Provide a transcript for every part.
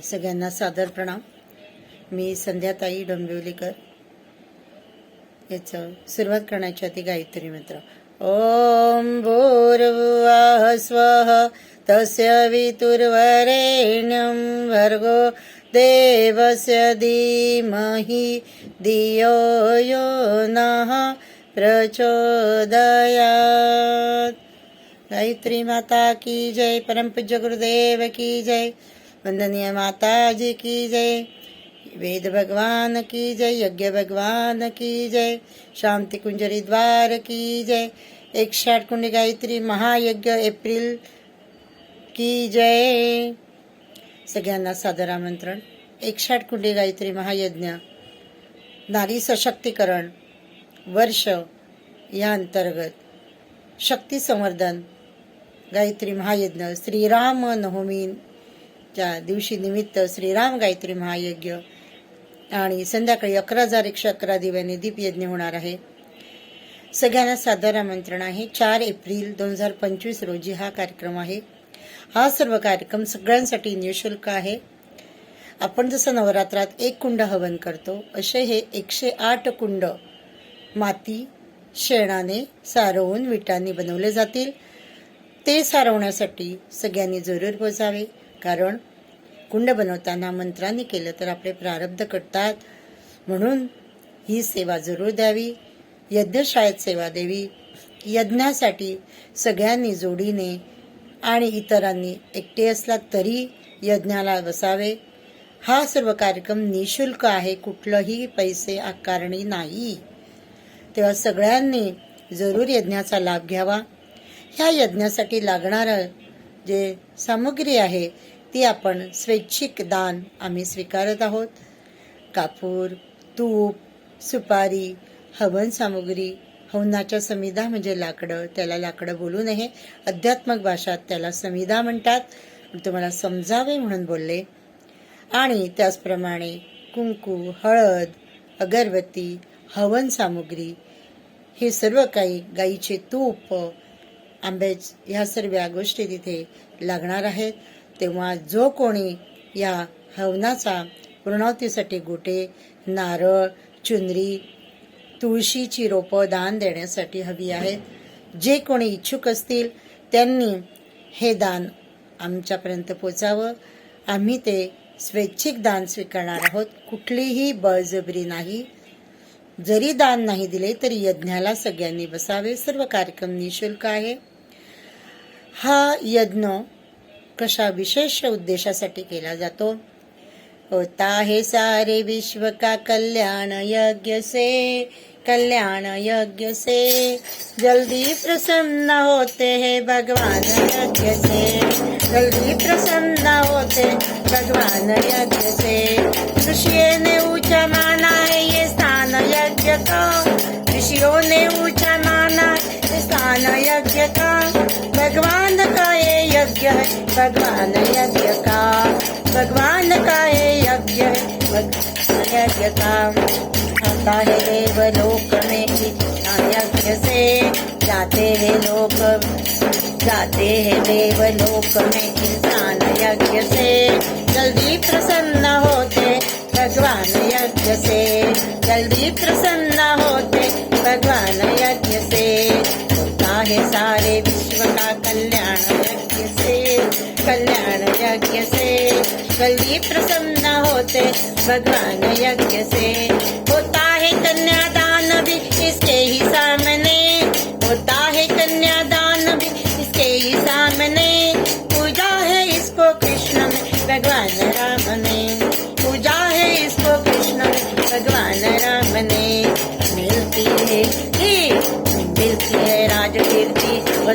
सगळ्यांना सादर प्रणाम. मी संध्याताई डोंबिवलीकर. याचं सुरुवात करण्याची आधी गायत्री मित्र. ओम भूर्भुवः स्वः तस्य वितुर्वरेण्यं भर्गो देवस्य धीमहि धियो यो नः प्रचोदयात्। गायत्री माता की जय परम पूज्य गुरुदेव की जय। वंदनीय माता जी की जय। वेद भगवान की जय यज्ञ भगवान की जय शांती कुंजरी द्वार की जय एकशे आठ कुंडी गायत्री महायज्ञ एप्रिल की जय। सगळ्यांना सादर आमंत्रण एकशे आठ कुंडी गायत्री महायज्ञ नारी सशक्तीकरण वर्ष या अंतर्गत शक्ती संवर्धन गायत्री महायज्ञ श्रीराम त्या दिवशी निमित्त श्रीराम गायत्री महायज्ञ आणि संध्याकाळी अकरा हजार एकशे अकरा दिव्याने दीपयज्ञ होणार आहे. सगळ्यांना सादर आमंत्रण आहे. चार एप्रिल दोन हजार पंचवीस रोजी हा कार्यक्रम आहे. हा सर्व कार्यक्रम सगळ्यांसाठी निशुल्क आहे. आपण जसं नवरात्रात एक कुंड हवन करतो असे हे एकशे आठ कुंड माती शेणाने सारवून विटांनी बनवले जातील. ते सारवण्यासाठी सगळ्यांनी जरूर पोचावे कारण कुंड बनवताना मंत्रांनी केलं तर आपले प्रारब्ध कटतात. म्हणून ही सेवा जरूर द्यावी. यज्ञशाळेत सेवा द्यावी यज्ञासाठी सगळ्यांनी जोडीने आणि इतरांनी एकटे असला तरी यज्ञाला बसावे. हा सर्व कार्यक्रम निशुल्क आहे कुठलंही पैसे आकारणी नाही. तेव्हा सगळ्यांनी जरूर यज्ञाचा लाभ घ्यावा. ह्या यज्ञासाठी लागणारं जे सामग्री आहे ती आपण स्वैच्छिक दान आम्ही स्वीकारत आहोत. कापूर तूप सुपारी हवन सामुग्री हवनाच्या समिधा म्हणजे लाकडं त्याला लाकडं बोलू नये. अध्यात्मक भाषात त्याला समिधा म्हणतात. तुम्हाला समजावे म्हणून बोलले. आणि त्याचप्रमाणे कुंकू हळद अगरबत्ती हवन सामुग्री हे सर्व काही गाईचे तूप आंब्याच ह्या सर्व गोष्टी तिथे लागणार आहेत. तेव्हा जो कोणी या हवनाचा पूर्णावतीसाठी गोटे नारळ चुनरी तुळशीची रोपं दान देण्यासाठी हवी आहेत. जे कोणी इच्छुक असतील त्यांनी हे दान आमच्यापर्यंत पोचावं. आम्ही ते स्वैच्छिक दान स्वीकारणार आहोत. कुठलीही बळजबरी नाही. जरी दान नाही दिले तरी यज्ञाला सगळ्यांनी बसावे. सर्व कार्यक्रम निशुल्क आहे. हा यज्ञ कशा विशेष उद्देशासाठी केला जातो? होता है सारे विश्व का कल्याण यज्ञ से, कल्याण यज्ञ से. जल्दी प्रसन्न होते हैं भगवान यज्ञ से. जल्दी प्रसन्न होते भगवान यज्ञ से. ऋषियों ने ऊँचा माना है ये स्थान यज्ञ का. ऋषियों ने ऊँचा माना स्थान यज्ञ का. भगवान है भगवान यज्ञ का भगवान का ये यज्ञ है भगवान यज्ञ का आता है देवलोक में इच्छा यज्ञ से। जाते हैं लोक जाते हैं देवलोक में इंसान यज्ञ से। जल्दी प्रसन्न होते भगवान यज्ञ से। जल्दी प्रसन्न कल्याण यज्ञ से कली प्रसन्न होते भगवान यज्ञ से। होता है कन्यादान भी इसके ही सामने होता है कन्यादान भी इसके ही सामने।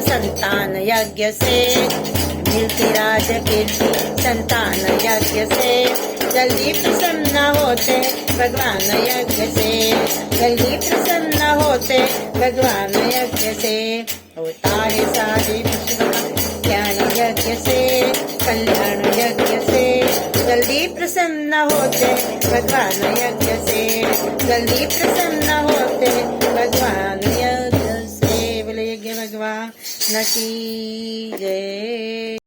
संतान यज्ञ से। मिलती राजकीर्ति संतान यज्ञ से। जल्दी प्रसन्न होते भगवान यज्ञ से। जल्दी प्रसन्न होते भगवान यज्ञ से। होता है सारे ज्ञान यज्ञ से। कल्याण यज्ञ से। जल्दी प्रसन्न होते भगवान यज्ञ से। जल्दी प्रसन्न होते यज्ञ से